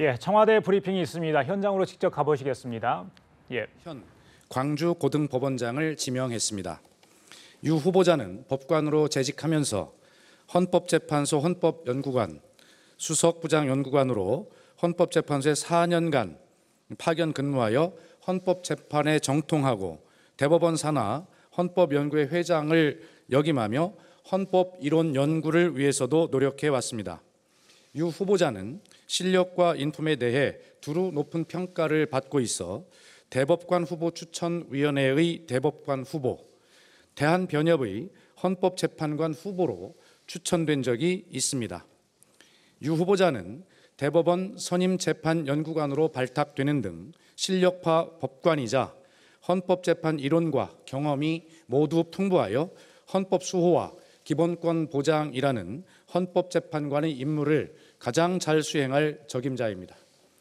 예, 청와대 브리핑이 있습니다. 현장으로 직접 가보시겠습니다. 예, 현 광주 고등법원장을 지명했습니다. 유 후보자는 법관으로 재직하면서 헌법재판소 헌법연구관 수석부장연구관으로 헌법재판소에 4년간 파견 근무하여 헌법재판에 정통하고 대법원 산하 헌법연구회 회장을 역임하며 헌법 이론 연구를 위해서도 노력해 왔습니다. 유 후보자는 실력과 인품에 대해 두루 높은 평가를 받고 있어 대법관 후보 추천위원회의 대법관 후보, 대한변협의 헌법재판관 후보로 추천된 적이 있습니다. 유 후보자는 대법원 선임재판연구관으로 발탁되는 등 실력파 법관이자 헌법재판 이론과 경험이 모두 풍부하여 헌법 수호와 기본권 보장이라는 헌법재판관의 임무를 가장 잘 수행할 적임자입니다.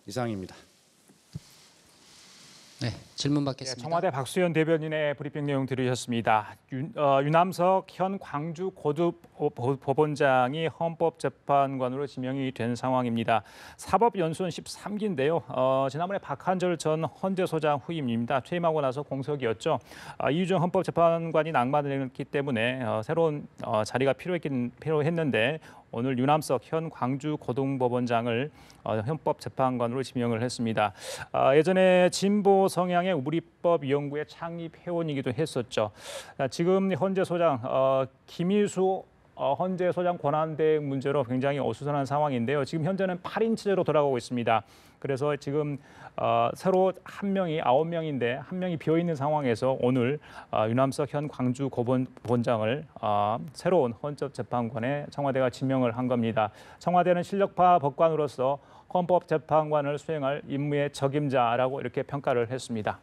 이상입니다. 네, 질문 예, 받겠습니다. 청와대 박수현 대변인의 브리핑 내용 들으셨습니다. 윤, 어, 유남석 현 광주 고등법원장이 헌법재판관으로 지명이 된 상황입니다. 사법연수원 13기인데요. 어, 지난번에 박한절 전 헌재소장 후임입니다. 퇴임하고 나서 공석이었죠. 아, 이유정 헌법재판관이 낙마를 했기 때문에 어, 새로운 어, 자리가 필요했긴 필요했는데 오늘 유남석 현 광주 고등법원장을 어, 헌법재판관으로 지명을 했습니다. 아, 예전에 진보 성향의 우리법 연구의 창립 회원이기도 했었죠. 아, 지금 헌재 소장 어, 김희수 어, 헌재 소장 권한 대행 문제로 굉장히 어수선한 상황인데요. 지금 현재는 8인 체제로 돌아가고 있습니다. 그래서 지금 어, 새로 한 명이 아홉 명인데 한 명이 비어 있는 상황에서 오늘 어, 유남석 현 광주 고본 본장을 어, 새로운 헌법 재판관에 청와대가 지명을 한 겁니다. 청와대는 실력파 법관으로서 헌법 재판관을 수행할 임무의 적임자라고 이렇게 평가를 했습니다.